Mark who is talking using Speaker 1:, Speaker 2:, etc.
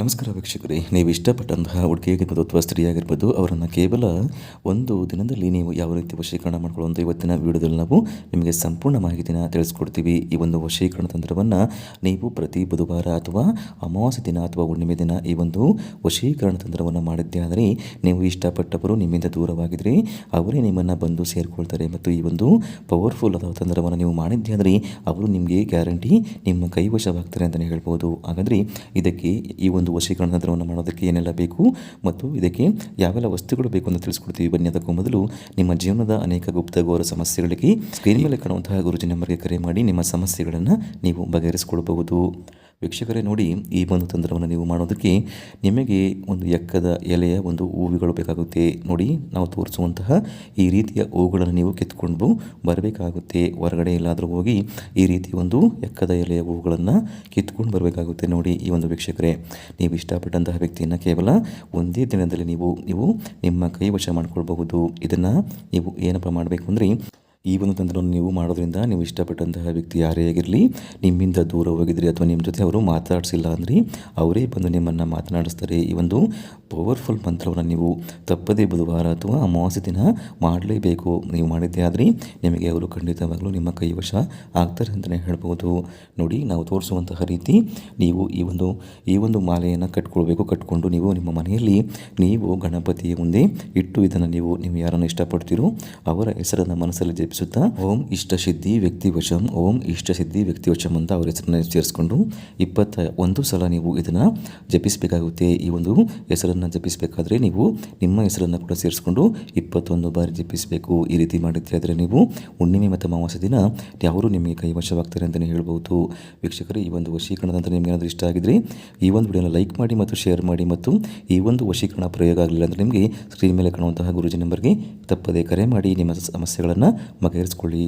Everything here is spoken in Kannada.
Speaker 1: ನಮಸ್ಕಾರ ವೀಕ್ಷಕರೇ, ನೀವು ಇಷ್ಟಪಟ್ಟಂತಹ ಹುಡುಗಿಯಾಗಿರ್ಬೋದು ಅಥವಾ ಸ್ತ್ರೀಯಾಗಿರ್ಬೋದು, ಅವರನ್ನು ಕೇವಲ ಒಂದು ದಿನದಲ್ಲಿ ನೀವು ಯಾವ ರೀತಿ ವಶೀಕರಣ ಮಾಡ್ಕೊಳ್ಳುವಂಥ ಇವತ್ತಿನ ವಿಡಿಯೋದಲ್ಲಿ ನಾವು ನಿಮಗೆ ಸಂಪೂರ್ಣ ಮಾಹಿತಿನ ತಿಳಿಸ್ಕೊಡ್ತೀವಿ. ಈ ಒಂದು ವಶೀಕರಣ ತಂತ್ರವನ್ನು ನೀವು ಪ್ರತಿ ಬುಧವಾರ ಅಥವಾ ಅಮಾವಾಸ್ಯ ದಿನ ಅಥವಾ ಹುಣ್ಣಿಮೆ ದಿನ ಈ ಒಂದು ವಶೀಕರಣ ತಂತ್ರವನ್ನು ಮಾಡಿದ್ದೇ ಆದರೆ ನೀವು ಇಷ್ಟಪಟ್ಟವರು ನಿಮ್ಮಿಂದ ದೂರವಾಗಿದ್ದರೆ ಅವರೇ ನಿಮ್ಮನ್ನು ಬಂದು ಸೇರಿಕೊಳ್ತಾರೆ ಮತ್ತು ಈ ಒಂದು ಪವರ್ಫುಲ್ ಆದ ತಂತ್ರವನ್ನು ನೀವು ಮಾಡಿದ್ದೇ ಆದರೆ ಅವರು ನಿಮಗೆ ಗ್ಯಾರಂಟಿ ನಿಮ್ಮ ಕೈವಶವಾಗ್ತಾರೆ ಅಂತಲೇ ಹೇಳ್ಬೋದು. ಹಾಗಾದರೆ ಇದಕ್ಕೆ ಈ ಒಂದು ವಶೀಕರಣ ತಂತ್ರವನ್ನು ಮಾಡೋದಕ್ಕೆ ಏನೆಲ್ಲ ಬೇಕು ಮತ್ತು ಇದಕ್ಕೆ ಯಾವೆಲ್ಲ ವಸ್ತುಗಳು ಬೇಕು ಅಂತ ತಿಳಿಸ್ಕೊಡ್ತೀವಿ. ಬನ್ನಿ, ಅದಕ್ಕೂ ಮೊದಲು ನಿಮ್ಮ ಜೀವನದ ಅನೇಕ ಗುಪ್ತ ಗೌರವ ಸಮಸ್ಯೆಗಳಿಗೆ ಸ್ಕ್ರೀನ್ ಮೇಲೆ ಕಾಣುವಂತಹ ಗುರುಜಿ ನಂಬರ್ಗೆ ಕರೆ ಮಾಡಿ ನಿಮ್ಮ ಸಮಸ್ಯೆಗಳನ್ನು ನೀವು ಬಗೆಹರಿಸಿಕೊಳ್ಬಹುದು ವೀಕ್ಷಕರೇ ನೋಡಿ ಈ ಒಂದು ತಂತ್ರವನ್ನು ನೀವು ಮಾಡೋದಕ್ಕೆ ನಿಮಗೆ ಒಂದು ಎಕ್ಕದ ಎಲೆಯ ಒಂದು ಹೂವುಗಳು ಬೇಕಾಗುತ್ತೆ. ನೋಡಿ, ನಾವು ತೋರಿಸುವಂತಹ ಈ ರೀತಿಯ ಹೂವುಗಳನ್ನು ನೀವು ಕಿತ್ಕೊಂಡು ಬರಬೇಕಾಗುತ್ತೆ. ಹೊರಗಡೆ ಎಲ್ಲಾದರೂ ಹೋಗಿ ಈ ರೀತಿ ಒಂದು ಎಕ್ಕದ ಎಲೆಯ ಹೂವುಗಳನ್ನು ಕಿತ್ಕೊಂಡು ಬರಬೇಕಾಗುತ್ತೆ ನೋಡಿ ಈ ಒಂದು ವೀಕ್ಷಕರೇ. ನೀವು ಇಷ್ಟಪಟ್ಟಂತಹ ವ್ಯಕ್ತಿಯನ್ನು ಕೇವಲ ಒಂದೇ ದಿನದಲ್ಲಿ ನೀವು ನೀವು ನಿಮ್ಮ ಕೈ ವಶ ಮಾಡಿಕೊಳ್ಬಹುದು. ಇದನ್ನು ನೀವು ಏನಪ್ಪ ಮಾಡಬೇಕು ಅಂದರೆ ಈ ಒಂದು ತಂತ್ರವನ್ನು ನೀವು ಮಾಡೋದ್ರಿಂದ ನೀವು ಇಷ್ಟಪಟ್ಟಂತಹ ವ್ಯಕ್ತಿ ಯಾರೇ ಆಗಿರಲಿ, ನಿಮ್ಮಿಂದ ದೂರ ಹೋಗಿದ್ರಿ ಅಥವಾ ನಿಮ್ಮ ಜೊತೆ ಅವರು ಮಾತಾಡಿಸಿಲ್ಲ ಅಂದರೆ ಅವರೇ ಬಂದು ನಿಮ್ಮನ್ನು ಮಾತನಾಡಿಸ್ತಾರೆ. ಈ ಒಂದು ಪವರ್ಫುಲ್ ಮಂತ್ರವನ್ನು ನೀವು ತಪ್ಪದೇ ಬುಧವಾರ ಅಥವಾ ಅಮಾವಾಸ್ಯ ದಿನ ಮಾಡಲೇಬೇಕು. ನೀವು ಮಾಡಿದ್ದೇ ಆದರೆ ನಿಮಗೆ ಅವರು ಖಂಡಿತವಾಗಲೂ ನಿಮ್ಮ ಕೈವಶ ಆಗ್ತಾರೆ ಅಂತಲೇ ಹೇಳ್ಬೋದು. ನೋಡಿ, ನಾವು ತೋರಿಸುವಂತಹ ರೀತಿ ನೀವು ಈ ಒಂದು ಈ ಒಂದು ಮಾಲೆಯನ್ನು ಕಟ್ಕೊಳ್ಬೇಕು. ಕಟ್ಕೊಂಡು ನೀವು ನಿಮ್ಮ ಮನೆಯಲ್ಲಿ ನೀವು ಗಣಪತಿಯ ಮುಂದೆ ಇಟ್ಟು ಇದನ್ನು ನೀವು ನೀವು ಯಾರನ್ನು ಇಷ್ಟಪಡ್ತೀರೋ ಅವರ ಹೆಸರನ್ನು ಮನಸ್ಸಲ್ಲಿ ಜಪಿಸುತ್ತಾ ಓಂ ಇಷ್ಟಸಿದ್ಧಿ ವ್ಯಕ್ತಿ ವಚಂ ಓಂ ಇಷ್ಟಸಿದ್ಧಿ ವ್ಯಕ್ತಿ ವಚಂ ಅಂತ ಅವರ ಹೆಸರನ್ನು ಸೇರಿಸ್ಕೊಂಡು ಇಪ್ಪತ್ತ ಒಂದು ಸಲ ನೀವು ಇದನ್ನು ಜಪಿಸಬೇಕಾಗುತ್ತೆ. ಈ ಒಂದು ಹೆಸರನ್ನು ಜಪಿಸಬೇಕಾದ್ರೆ ನೀವು ನಿಮ್ಮ ಹೆಸರನ್ನು ಕೂಡ ಸೇರಿಸ್ಕೊಂಡು ಇಪ್ಪತ್ತೊಂದು ಬಾರಿ ಜಪಿಸಬೇಕು. ಈ ರೀತಿ ಮಾಡಿದ್ರೆ ಆದರೆ ನೀವು ಹುಣ್ಣಿಮೆ ಮತ್ತು ಅಮಾವಾಸ್ಯ ದಿನ ಯಾರು ನಿಮಗೆ ಕೈವಶವಾಗ್ತಾರೆ ಅಂತಲೇ ಹೇಳ್ಬೋದು. ವೀಕ್ಷಕರು, ಈ ಒಂದು ವಶೀಕರಣದ ನಿಮಗೆ ಏನಾದರೂ ಇಷ್ಟ ಆಗಿದ್ರೆ ಈ ಒಂದು ವಿಡಿಯೋನ ಲೈಕ್ ಮಾಡಿ ಮತ್ತು ಶೇರ್ ಮಾಡಿ ಮತ್ತು ಈ ಒಂದು ವಶೀಕರಣ ಪ್ರಯೋಗ ಆಗಲಿಲ್ಲ ಅಂದರೆ ನಿಮಗೆ ಸ್ಕ್ರೀನ್ ಮೇಲೆ ಕಾಣುವಂತಹ ಗುರುಜಿ ನಂಬರ್ಗೆ ತಪ್ಪದೇ ಕರೆ ಮಾಡಿ ನಿಮ್ಮ ಸಮಸ್ಯೆಗಳನ್ನು मगेर स्कुली